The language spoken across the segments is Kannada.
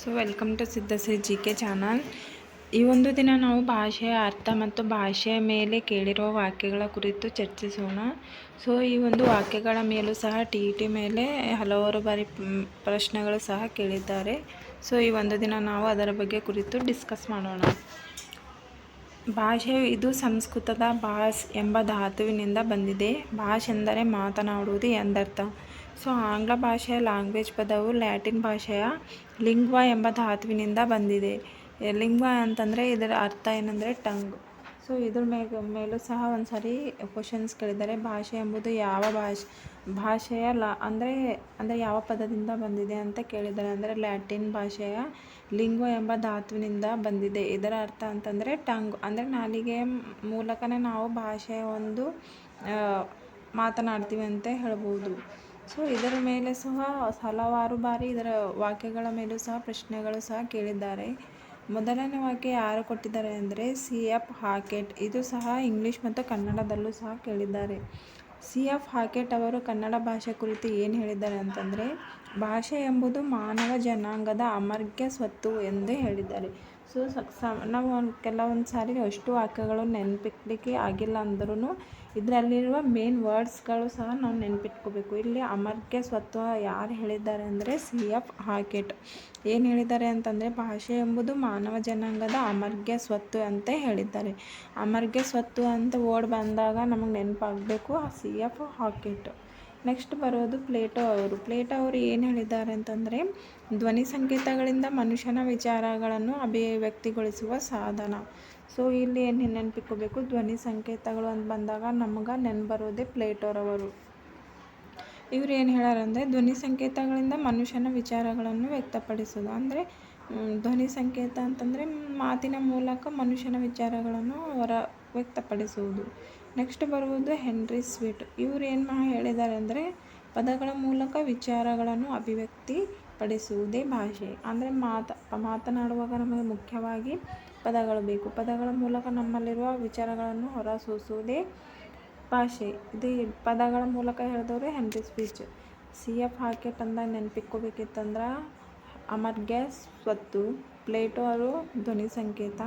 So welcome to Siddhashri G K channel ಈ ಒಂದು ದಿನ ನಾವು ಭಾಷೆಯ ಅರ್ಥ ಮತ್ತು ಭಾಷೆಯ ಮೇಲೆ ಕೇಳಿರುವ ವಾಕ್ಯಗಳ ಕುರಿತು ಚರ್ಚಿಸೋಣ. ಸೊ ಈ ಒಂದು ವಾಕ್ಯಗಳ ಮೇಲೂ ಸಹ ಟಿ ಇ ಟಿ ಮೇಲೆ ಹಲವಾರು ಬಾರಿ ಪ್ರಶ್ನೆಗಳು ಸಹ ಕೇಳಿದ್ದಾರೆ. ಸೊ ಈ ಒಂದು ದಿನ ನಾವು ಅದರ ಬಗ್ಗೆ ಕುರಿತು ಡಿಸ್ಕಸ್ ಮಾಡೋಣ. ಭಾಷೆ ಇದು ಸಂಸ್ಕೃತದ ಭಾಷ್ ಎಂಬ ಧಾತುವಿನಿಂದ ಬಂದಿದೆ. ಭಾಷ್ ಎಂದರೆ ಮಾತನಾಡುವುದು ಎಂದರ್ಥ. ಸೊ ಆಂಗ್ಲ ಭಾಷೆಯ ಲ್ಯಾಂಗ್ವೇಜ್ ಪದವು ಲ್ಯಾಟಿನ್ ಭಾಷೆಯ ಲಿಂಗ್ವಾ ಎಂಬ ಧಾತುವಿನಿಂದ ಬಂದಿದೆ. ಲಿಂಗ್ವಾ ಅಂತಂದರೆ ಇದರ ಅರ್ಥ ಏನಂದರೆ ಟಂಗ್. ಸೊ ಇದ್ರ ಮೇ ಮೇಲೂ ಸಹ ಒಂದು ಸಾರಿ ಕ್ವಶನ್ಸ್ ಕೇಳಿದ್ದಾರೆ. ಭಾಷೆ ಎಂಬುದು ಯಾವ ಭಾಷೆ, ಭಾಷೆಯ ಲಾ, ಅಂದರೆ ಅಂದರೆ ಯಾವ ಪದದಿಂದ ಬಂದಿದೆ ಅಂತ ಕೇಳಿದ್ದಾರೆ. ಅಂದರೆ ಲ್ಯಾಟಿನ್ ಭಾಷೆಯ ಲಿಂಗ್ವ ಎಂಬ ಧಾತುವಿನಿಂದ ಬಂದಿದೆ. ಇದರ ಅರ್ಥ ಅಂತಂದರೆ ಟಂಗ್. ಅಂದರೆ ನಾಲಿಗೆ ಮೂಲಕನೇ ನಾವು ಭಾಷೆಯ ಒಂದು ಮಾತನಾಡ್ತೀವಿ ಅಂತ ಹೇಳ್ಬೋದು. ಸೊ ಇದರ ಮೇಲೆ ಸಹ ಹಲವಾರು ಬಾರಿ ಇದರ ವಾಕ್ಯಗಳ ಮೇಲೂ ಸಹ ಪ್ರಶ್ನೆಗಳು ಸಹ ಕೇಳಿದ್ದಾರೆ. ಮೊದಲನೇ ವಾಕ್ಯ ಯಾರು ಕೊಟ್ಟಿದ್ದಾರೆ ಅಂದರೆ ಸಿ ಎಫ್ ಹಾಕೆಟ್. ಇದು ಸಹ ಇಂಗ್ಲೀಷ್ ಮತ್ತು ಕನ್ನಡದಲ್ಲೂ ಸಹ ಕೇಳಿದ್ದಾರೆ. ಸಿ ಎಫ್ ಹಾಕೆಟ್ ಅವರು ಕನ್ನಡ ಭಾಷೆ ಕುರಿತು ಏನು ಹೇಳಿದ್ದಾರೆ ಅಂತಂದರೆ, ಭಾಷೆ ಎಂಬುದು ಮಾನವ ಜನಾಂಗದ ಅಮರ್ಗ್ಯ ಸ್ವತ್ತು ಎಂದು ಹೇಳಿದ್ದಾರೆ. ಸೊ ಸಕ್ಸ ನಾವು ಒಂದು ಕೆಲವೊಂದು ಸಾರಿ ಅಷ್ಟು ವಾಕ್ಯಗಳು ನೆನ್ಪಿಟ್ಲಿಕ್ಕೆ ಆಗಿಲ್ಲ ಅಂದ್ರೂ ಇದರಲ್ಲಿರುವ ಮೇನ್ ವರ್ಡ್ಸ್ಗಳು ಸಹ ನಾವು ನೆನಪಿಟ್ಕೋಬೇಕು. ಇಲ್ಲಿ ಅಮರ್ಗ್ಯ ಸ್ವತ್ತು ಯಾರು ಹೇಳಿದ್ದಾರೆ ಅಂದರೆ ಸಿ ಎಫ್ ಹಾಕೆಟ್. ಏನು ಹೇಳಿದ್ದಾರೆ ಅಂತಂದರೆ ಭಾಷೆ ಎಂಬುದು ಮಾನವ ಜನಾಂಗದ ಅಮರ್ಗ್ಯ ಸ್ವತ್ತು ಅಂತ ಹೇಳಿದ್ದಾರೆ. ಅಮರ್ಗ್ಯ ಸ್ವತ್ತು ಅಂತ ವರ್ಡ್ ಬಂದಾಗ ನಮಗೆ ನೆನಪಾಗಬೇಕು ಸಿ ಎಫ್ ಹಾಕೆಟ್. ನೆಕ್ಸ್ಟ್ ಬರೋದು ಪ್ಲೇಟೋ ಅವರು. ಪ್ಲೇಟೋ ಅವರು ಏನು ಹೇಳಿದ್ದಾರೆ ಅಂತಂದರೆ, ಧ್ವನಿ ಸಂಕೇತಗಳಿಂದ ಮನುಷ್ಯನ ವಿಚಾರಗಳನ್ನು ಅಭಿವ್ಯಕ್ತಿಗೊಳಿಸುವ ಸಾಧನ. ಸೊ ಇಲ್ಲಿ ಏನು ನೆನಪಿಟ್ಕೋಬೇಕು? ಧ್ವನಿ ಸಂಕೇತಗಳು ಅಂತ ಬಂದಾಗ ನಮ್ಗೆ ನೆನ್ಪು ಬರೋದೇ ಪ್ಲೇಟೋರವರು ಇವ್ರು ಏನು ಹೇಳಾರಂದರೆ, ಧ್ವನಿ ಸಂಕೇತಗಳಿಂದ ಮನುಷ್ಯನ ವಿಚಾರಗಳನ್ನು ವ್ಯಕ್ತಪಡಿಸೋದು ಅಂದರೆ ಧ್ವನಿ ಸಂಕೇತ ಅಂತಂದರೆ ಮಾತಿನ ಮೂಲಕ ಮನುಷ್ಯನ ವಿಚಾರಗಳನ್ನು ಹೊರ ವ್ಯಕ್ತಪಡಿಸುವುದು. ನೆಕ್ಸ್ಟ್ ಬರುವುದು ಹೆನ್ರಿ ಸ್ವೀಟ್ ಇವ್ರು ಏನು ಮಾ ಹೇಳಿದ್ದಾರೆ ಅಂದರೆ, ಪದಗಳ ಮೂಲಕ ವಿಚಾರಗಳನ್ನು ಅಭಿವ್ಯಕ್ತಿ ಪಡಿಸುವುದೇ ಭಾಷೆ. ಅಂದರೆ ಮಾತ, ಮಾತನಾಡುವಾಗ ನಮಗೆ ಮುಖ್ಯವಾಗಿ ಪದಗಳು ಬೇಕು. ಪದಗಳ ಮೂಲಕ ನಮ್ಮಲ್ಲಿರುವ ವಿಚಾರಗಳನ್ನು ಹೊರಸೂಸುವುದೇ ಭಾಷೆ. ಇದು ಪದಗಳ ಮೂಲಕ ಹೇಳಿದವರು Henry speech C F Hockett ನೆನಪಿಕ್ಕೋಬೇಕಿತ್ತಂದ್ರೆ ಅಮರ್ ಗ್ಯಾಸ್ ಸ್ವತ್ತು, ಪ್ಲೇಟೋ ಅವರು ಧ್ವನಿ ಸಂಕೇತ.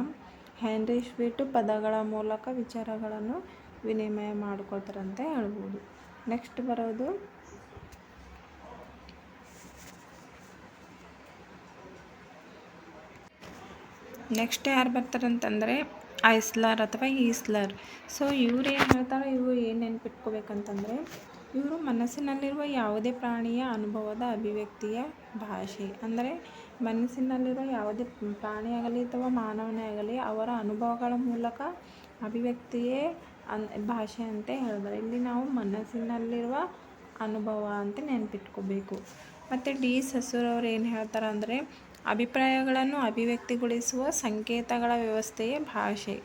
ಹೆನ್ರಿ ಸ್ವೀಟು ಪದಗಳ ಮೂಲಕ ವಿಚಾರಗಳನ್ನು ವಿನಿಮಯ ಮಾಡ್ಕೊಳ್ತಾರಂತ ಹೇಳ್ಬೋದು. ನೆಕ್ಸ್ಟ್ ಬರೋದು. ನೆಕ್ಸ್ಟ್ ಯಾರು ಬರ್ತಾರಂತಂದರೆ ಐಸ್ಲರ್ ಅಥವಾ ಈಸ್ಲರ್. ಸೊ ಇವ್ರು ಏನು ಹೇಳ್ತಾರೆ, ಇವರು ಏನು ನೆನ್ಪಿಟ್ಕೋಬೇಕಂತಂದರೆ, ಇವರು ಮನಸ್ಸಿನಲ್ಲಿರುವ ಯಾವುದೇ ಪ್ರಾಣಿಯ ಅನುಭವದ ಅಭಿವ್ಯಕ್ತಿಯ ಭಾಷೆ. ಅಂದರೆ, ಮನಸ್ಸಿನಲ್ಲಿರುವ ಯಾವುದೇ ಪ್ರಾಣಿಯಾಗಲಿ ಅಥವಾ ಮಾನವನೇ ಆಗಲಿ, ಅವರ ಅನುಭವಗಳ ಮೂಲಕ ಅಭಿವ್ಯಕ್ತಿಯೇ ಅನ್, ಭಾಷೆ ಅಂತ ಹೇಳ್ಬೋದು ಇಲ್ಲಿ ನಾವು ಮನಸ್ಸಿನಲ್ಲಿರುವ ಅನುಭವ ಅಂತ ನೆನಪಿಟ್ಕೋಬೇಕು. ಮತ್ತು ಡಿ ಸಸೂರವ್ರು ಏನು ಹೇಳ್ತಾರೆ ಅಂದರೆ, ಅಭಿಪ್ರಾಯಗಳನ್ನು ಅಭಿವ್ಯಕ್ತಿಗೊಳಿಸುವ ಸಂಕೇತಗಳ ವ್ಯವಸ್ಥೆಯೇ ಭಾಷೆ.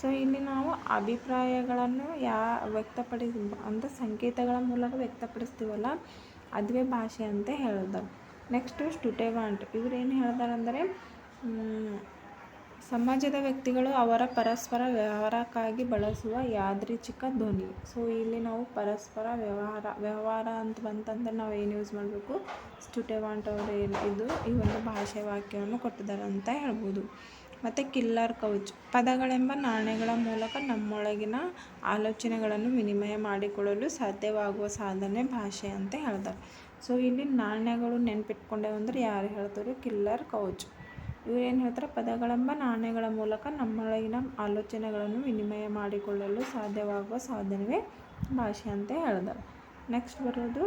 ಸೊ ಇಲ್ಲಿ ನಾವು ಅಭಿಪ್ರಾಯಗಳನ್ನು ಯಾ ವ್ಯಕ್ತಪಡಿಸ ಅಂದರೆ ಸಂಕೇತಗಳ ಮೂಲಕ ವ್ಯಕ್ತಪಡಿಸ್ತೀವಲ್ಲ, ಅದುವೇ ಭಾಷೆ ಅಂತ ಹೇಳಿದ್ರು ನೆಕ್ಸ್ಟು ಸ್ಟುಟೆವಾಂಟ್. ಇವ್ರು ಏನು ಹೇಳ್ತಾರೆ ಅಂದರೆ ಸಮಾಜದ ವ್ಯಕ್ತಿಗಳು ಅವರ ಪರಸ್ಪರ ವ್ಯವಹಾರಕ್ಕಾಗಿ ಬಳಸುವ ಯಾದೃಚ್ಛಿಕ ಧ್ವನಿ. ಸೊ, ಇಲ್ಲಿ ನಾವು ಪರಸ್ಪರ ವ್ಯವಹಾರ ವ್ಯವಹಾರ ಅಂತ ಬಂತಂದ್ರೆ ನಾವು ಏನು ಯೂಸ್ ಮಾಡಬೇಕು? ಸ್ಟುಟೆವಾಂಟ್ ಅವರು ಏನು, ಇದು, ಈ ಒಂದು ಭಾಷೆ ವಾಕ್ಯವನ್ನು ಕೊಟ್ಟಿದ್ದಾರೆ ಅಂತ ಹೇಳ್ಬೋದು. ಮತ್ತು ಕಿಲ್ಲರ್ ಕೌಚ್, ಪದಗಳೆಂಬ ನಾಣ್ಯಗಳ ಮೂಲಕ ನಮ್ಮೊಳಗಿನ ಆಲೋಚನೆಗಳನ್ನು ವಿನಿಮಯ ಮಾಡಿಕೊಳ್ಳಲು ಸಾಧ್ಯವಾಗುವ ಸಾಧನೆ ಭಾಷೆ ಅಂತ ಹೇಳ್ತಾರೆ. ಸೊ, ಇಲ್ಲಿ ನಾಣ್ಯಗಳು ನೆನ್ಪಿಟ್ಕೊಂಡೇವು ಅಂದ್ರೆ ಯಾರು ಹೇಳ್ತಾರೆ? ಕಿಲ್ಲರ್ ಕೌಚ್. ಇವ್ರು ಏನು ಹೇಳ್ತಾರೆ? ಪದಗಳೆಂಬ ನಾಣ್ಯಗಳ ಮೂಲಕ ನಮ್ಮೊಳಗಿನ ಆಲೋಚನೆಗಳನ್ನು ವಿನಿಮಯ ಮಾಡಿಕೊಳ್ಳಲು ಸಾಧ್ಯವಾಗುವ ಸಾಧನವೇ ಭಾಷೆ ಅಂತ ಹೇಳಿದ್ದಾರೆ ನೆಕ್ಸ್ಟ್ ಬರೋದು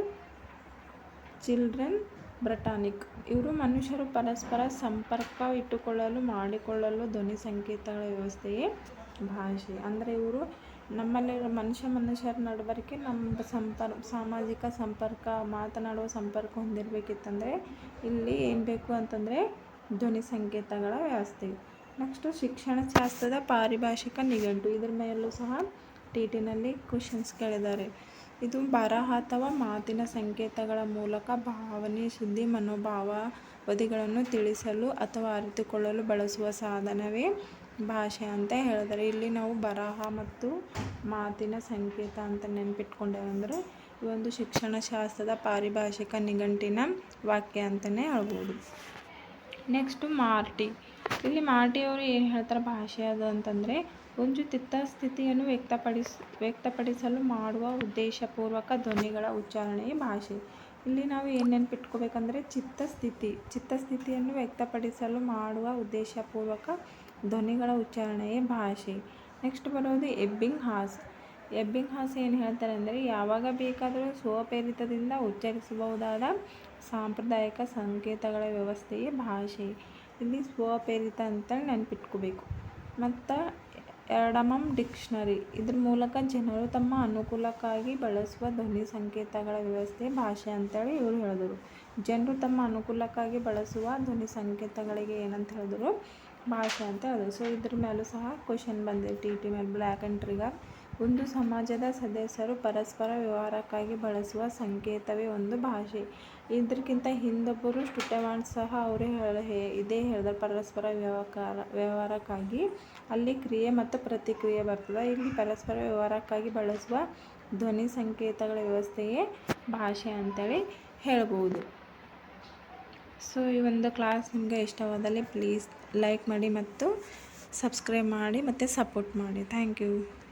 ಚಿಲ್ಡ್ರನ್ ಬ್ರಟಾನಿಕ್ ಇವರು ಮನುಷ್ಯರು ಪರಸ್ಪರ ಸಂಪರ್ಕ ಇಟ್ಟುಕೊಳ್ಳಲು ಮಾಡಿಕೊಳ್ಳಲು ಧ್ವನಿ ಸಂಕೇತಗಳ ವ್ಯವಸ್ಥೆಯೇ ಭಾಷೆ. ಅಂದರೆ ಇವರು ನಮ್ಮಲ್ಲಿರೋ ಮನುಷ್ಯ ಮನುಷ್ಯರ ನಡವಳಿಕೆ ನಮ್ಮ ಸಂಪರ್, ಸಾಮಾಜಿಕ ಸಂಪರ್ಕ, ಮಾತನಾಡುವ ಸಂಪರ್ಕ ಹೊಂದಿರಬೇಕಿತ್ತಂದರೆ ಇಲ್ಲಿ ಏನು ಬೇಕು ಅಂತಂದರೆ ಧ್ವನಿ ಸಂಕೇತಗಳ ವ್ಯವಸ್ಥೆ. ನೆಕ್ಸ್ಟು ಶಿಕ್ಷಣ ಶಾಸ್ತ್ರದ ಪಾರಿಭಾಷಿಕ ನಿಘಂಟು. ಇದರ ಮೇಲೂ ಸಹ ಟಿ ಟಿನಲ್ಲಿ ಕ್ವಶನ್ಸ್ ಕೇಳಿದ್ದಾರೆ. ಇದು ಬರಹ ಅಥವಾ ಮಾತಿನ ಸಂಕೇತಗಳ ಮೂಲಕ ಭಾವನೆ ಸುದ್ದಿ ಮನೋಭಾವಾವಧಿಗಳನ್ನು ತಿಳಿಸಲು ಅಥವಾ ಅರಿತುಕೊಳ್ಳಲು ಬಳಸುವ ಸಾಧನವೇ ಭಾಷೆ ಅಂತ ಹೇಳಿದರೆ ಇಲ್ಲಿ ನಾವು ಬರಹ ಮತ್ತು ಮಾತಿನ ಸಂಕೇತ ಅಂತ ನೆನ್ಪಿಟ್ಕೊಂಡೇವೆ ಅಂದರೆ ಈ ಒಂದು ಶಿಕ್ಷಣ ಶಾಸ್ತ್ರದ ಪಾರಿಭಾಷಿಕ ನಿಘಂಟಿನ ವಾಕ್ಯ ಅಂತಲೇ ಹೇಳ್ಬೋದು. ನೆಕ್ಸ್ಟು ಮಾರ್ಟಿ ಇಲ್ಲಿ ಮಾರ್ಟಿ ಅವರು ಏನು ಹೇಳ್ತಾರೆ ಭಾಷೆ ಅದು ಅಂತಂದರೆ, ಒಂದು ಚಿತ್ತ ಸ್ಥಿತಿಯನ್ನು ವ್ಯಕ್ತಪಡಿಸ್, ವ್ಯಕ್ತಪಡಿಸಲು ಮಾಡುವ ಉದ್ದೇಶಪೂರ್ವಕ ಧ್ವನಿಗಳ ಉಚ್ಚಾರಣೆಯೇ ಭಾಷೆ. ಇಲ್ಲಿ ನಾವು ಏನು ನೆನ್ಪಿಟ್ಕೋಬೇಕಂದ್ರೆ ಚಿತ್ತಸ್ಥಿತಿ. ಚಿತ್ತಸ್ಥಿತಿಯನ್ನು ವ್ಯಕ್ತಪಡಿಸಲು ಮಾಡುವ ಉದ್ದೇಶಪೂರ್ವಕ ಧ್ವನಿಗಳ ಉಚ್ಚಾರಣೆಯೇ ಭಾಷೆ. ನೆಕ್ಸ್ಟ್ ಬರೋದು ಎಬ್ಬಿಂಗ್ ಹಾಸ್ ಎಬ್ಬಿಂಗ್ ಹಾಸ್ ಏನು ಹೇಳ್ತಾರೆ ಅಂದರೆ, ಯಾವಾಗ ಬೇಕಾದರೂ ಸ್ವಪ್ರೇರಿತದಿಂದ ಉಚ್ಚರಿಸಬಹುದಾದ ಸಾಂಪ್ರದಾಯಿಕ ಸಂಕೇತಗಳ ವ್ಯವಸ್ಥೆಯೇ ಭಾಷೆ. ಇಲ್ಲಿ ಸ್ವಪ್ರೇರಿತ ಅಂತ ನೆನಪಿಟ್ಕೋಬೇಕು. ಮತ್ತು ಎರಡಮಮ್ ಡಿಕ್ಷನರಿ. ಇದ್ರ ಮೂಲಕ ಜನರು ತಮ್ಮ ಅನುಕೂಲಕ್ಕಾಗಿ ಬಳಸುವ ಧ್ವನಿ ಸಂಕೇತಗಳ ವ್ಯವಸ್ಥೆ ಭಾಷೆ ಅಂತೇಳಿ ಇವರು ಹೇಳಿದರು. ಜನರು ತಮ್ಮ ಅನುಕೂಲಕ್ಕಾಗಿ ಬಳಸುವ ಧ್ವನಿ ಸಂಕೇತಗಳಿಗೆ ಏನಂತ ಹೇಳಿದ್ರು? ಭಾಷೆ ಅಂತ ಹೇಳಿದ್ರು. ಸೊ ಇದ್ರ ಮೇಲೂ ಸಹ ಕ್ವಶನ್ ಬಂದಿದೆ. ಟಿ ಟಿ ಮೇಲೆ ಬ್ಲ್ಯಾಕ್ ಆ್ಯಂಡ್ ಟ್ರಿಗರ್ ಒಂದು ಸಮಾಜದ ಸದಸ್ಯರು ಪರಸ್ಪರ ವ್ಯವಹಾರಕ್ಕಾಗಿ ಬಳಸುವ ಸಂಕೇತವೇ ಒಂದು ಭಾಷೆ. ಇದಕ್ಕಿಂತ ಹಿಂದೊಬ್ಬರು ಸ್ಟುಟೆವಾನ್ ಸಹ ಅವರೇ ಹೇಳ ಇದೇ ಹೇಳಿದ್ರು ಪರಸ್ಪರ ವ್ಯವಹಾರ ವ್ಯವಹಾರಕ್ಕಾಗಿ ಅಲ್ಲಿ ಕ್ರಿಯೆ ಮತ್ತು ಪ್ರತಿಕ್ರಿಯೆ ಬರ್ತದೆ. ಇಲ್ಲಿ ಪರಸ್ಪರ ವ್ಯವಹಾರಕ್ಕಾಗಿ ಬಳಸುವ ಧ್ವನಿ ಸಂಕೇತಗಳ ವ್ಯವಸ್ಥೆಯೇ ಭಾಷೆ ಅಂತೇಳಿ ಹೇಳ್ಬೋದು. ಸೊ, ಈ ಒಂದು ಕ್ಲಾಸ್ ನಿಮಗೆ ಇಷ್ಟವಾದಲ್ಲಿ ಪ್ಲೀಸ್ ಲೈಕ್ ಮಾಡಿ ಮತ್ತು ಸಬ್ಸ್ಕ್ರೈಬ್ ಮಾಡಿ ಮತ್ತು ಸಪೋರ್ಟ್ ಮಾಡಿ. Thank you.